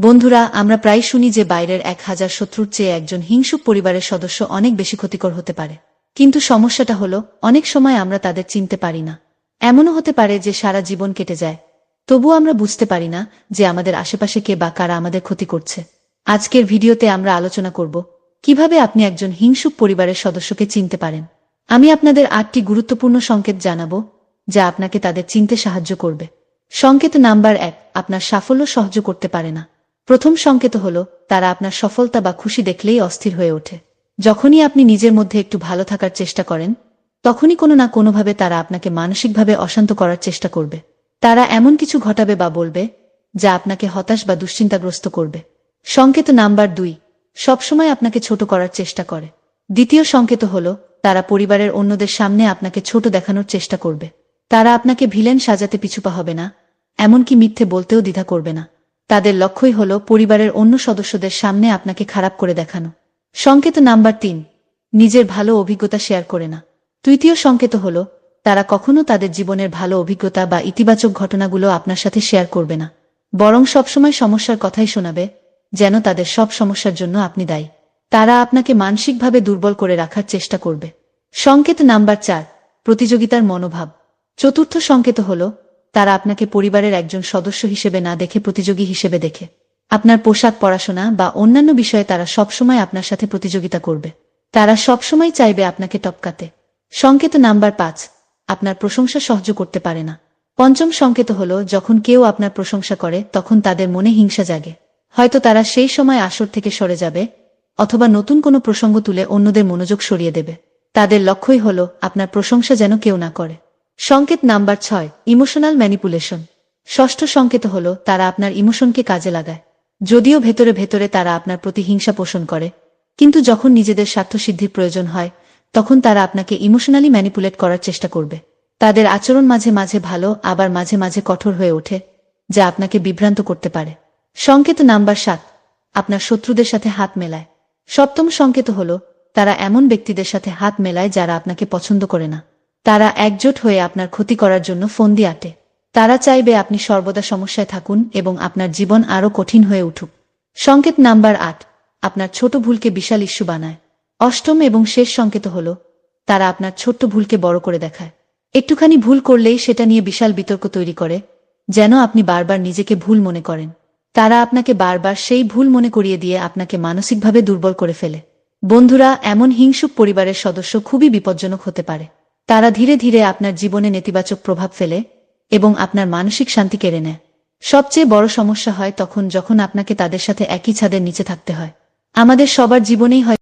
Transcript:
বন্ধুরা, আমরা প্রায় শুনি যে বাইরের এক হাজার শত্রুর চেয়ে একজন হিংসুক পরিবারের সদস্য অনেক বেশি ক্ষতিকর হতে পারে। কিন্তু সমস্যাটা হলো, অনেক সময় আমরা তাদের চিনতে পারি না। এমনও হতে পারে যে সারা জীবন কেটে যায়। তবুও আমরা বুঝতে পারি না যে আমাদের আশেপাশে কে বা কারা আমাদের ক্ষতি করছে। আজকের ভিডিওতে আমরা আলোচনা করব, কীভাবে আপনি একজন হিংসুক পরিবারের সদস্যকে চিনতে পারেন। আমি আপনাদের আটটি গুরুত্বপূর্ণ সংকেত জানাব, যা আপনাকে তাদের চিনতে সাহায্য করবে। সংকেত নাম্বার এক, আপনার সাফল্য সহ্য করতে পারে না। প্রথম সংকেত হল, তারা আপনার সফলতা বা খুশি দেখলেই অস্থির হয়ে ওঠে। যখনই আপনি নিজের মধ্যে একটু ভালো থাকার চেষ্টা করেন, তখনই কোনো না কোনোভাবে তারা আপনাকে মানসিকভাবে অশান্ত করার চেষ্টা করবে। তারা এমন কিছু ঘটাবে বা বলবে, যা আপনাকে হতাশ বা দুশ্চিন্তাগ্রস্ত করবে। সংকেত নাম্বার দুই, সবসময় আপনাকে ছোট করার চেষ্টা করে। দ্বিতীয় সংকেত হল, তারা পরিবারের অন্যদের সামনে আপনাকে ছোট দেখানোর চেষ্টা করবে। তারা আপনাকে ভিলেন সাজাতে পিছুপা হবে না, এমনকি মিথ্যে বলতেও দ্বিধা করবে না। তাদের লক্ষ্যই হল পরিবারের অন্য সদস্যদের সামনে আপনাকে খারাপ করে দেখানো। সংকেত নাম্বার তিন, নিজের ভালো অভিজ্ঞতা শেয়ার করে না। তৃতীয় সংকেত হল, তারা কখনো তাদের জীবনের ভালো অভিজ্ঞতা বা ইতিবাচক ঘটনাগুলো আপনার সাথে শেয়ার করবে না। বরং সবসময় সমস্যার কথাই শোনাবে, যেন তাদের সব সমস্যার জন্য আপনি দায়ী। তারা আপনাকে মানসিকভাবে দুর্বল করে রাখার চেষ্টা করবে। সংকেত নাম্বার চার, প্রতিযোগিতার মনোভাব। চতুর্থ সংকেত হল তারা আপনাকে পরিবারের একজন সদস্য হিসেবে না দেখে প্রতিযোগী হিসেবে দেখে। আপনার পোশাক পড়াশোনা বা অন্যান্য বিষয়ে তারা সবসময় আপনার সাথে প্রতিযোগিতা করবে। তারা সবসময় চাইবে আপনাকে টপকাতে। সংকেত নাম্বার পাঁচ, আপনার প্রশংসা সহ্য করতে পারে না। পঞ্চম সংকেত হল, যখন কেউ আপনার প্রশংসা করে, তখন তাদের মনে হিংসা জাগে। হয়তো তারা সেই সময় আসর থেকে সরে যাবে, অথবা নতুন কোনো প্রসঙ্গ তুলে অন্যদের মনোযোগ সরিয়ে দেবে। তাদের লক্ষ্যই হল, আপনার প্রশংসা যেন কেউ না করে। সংকেত নাম্বার ছয়, ইমোশনাল ম্যানিপুলেশন। ষষ্ঠ সংকেত হল, তারা আপনার ইমোশনকে কাজে লাগায়। যদিও ভেতরে ভেতরে তারা আপনার প্রতি হিংসা পোষণ করে, কিন্তু যখন নিজেদের স্বার্থসিদ্ধির প্রয়োজন হয়, তখন তারা আপনাকে ইমোশনালি ম্যানিপুলেট করার চেষ্টা করবে। তাদের আচরণ মাঝে মাঝে ভালো, আবার মাঝে মাঝে কঠোর হয়ে ওঠে, যা আপনাকে বিভ্রান্ত করতে পারে। সংকেত নাম্বার সাত, আপনার শত্রুদের সাথে হাত মেলায়। সপ্তম সংকেত হল, তারা এমন ব্যক্তিদের সাথে হাত মেলায় যারা আপনাকে পছন্দ করে না। তারা একজোট হয়ে আপনার ক্ষতি করার জন্য ফন্দি আটে। তারা চাইবে আপনি সর্বদা সমস্যায় থাকুন এবং আপনার জীবন আরও কঠিন হয়ে উঠুক। সংকেত নাম্বার আট, আপনার ছোট ভুলকে বিশাল ইস্যু বানায়। অষ্টম এবং শেষ সংকেত হল, তারা আপনার ছোট্ট ভুলকে বড় করে দেখায়। একটুখানি ভুল করলেই সেটা নিয়ে বিশাল বিতর্ক তৈরি করে, যেন আপনি বারবার নিজেকে ভুল মনে করেন। তারা আপনাকে বারবার সেই ভুল মনে করিয়ে দিয়ে আপনাকে মানসিকভাবে দুর্বল করে ফেলে। বন্ধুরা, এমন হিংসুক পরিবারের সদস্য খুবই বিপজ্জনক হতে পারে। তারা ধীরে ধীরে আপনার জীবনে নেতিবাচক প্রভাব ফেলে এবং আপনার মানসিক শান্তি কেড়ে নেয়। সবচেয়ে বড় সমস্যা হয় তখন যখন আপনাকে তাদের সাথে একই ছাদের নিচে থাকতে হয়। আমাদের সবার জীবনেই হয়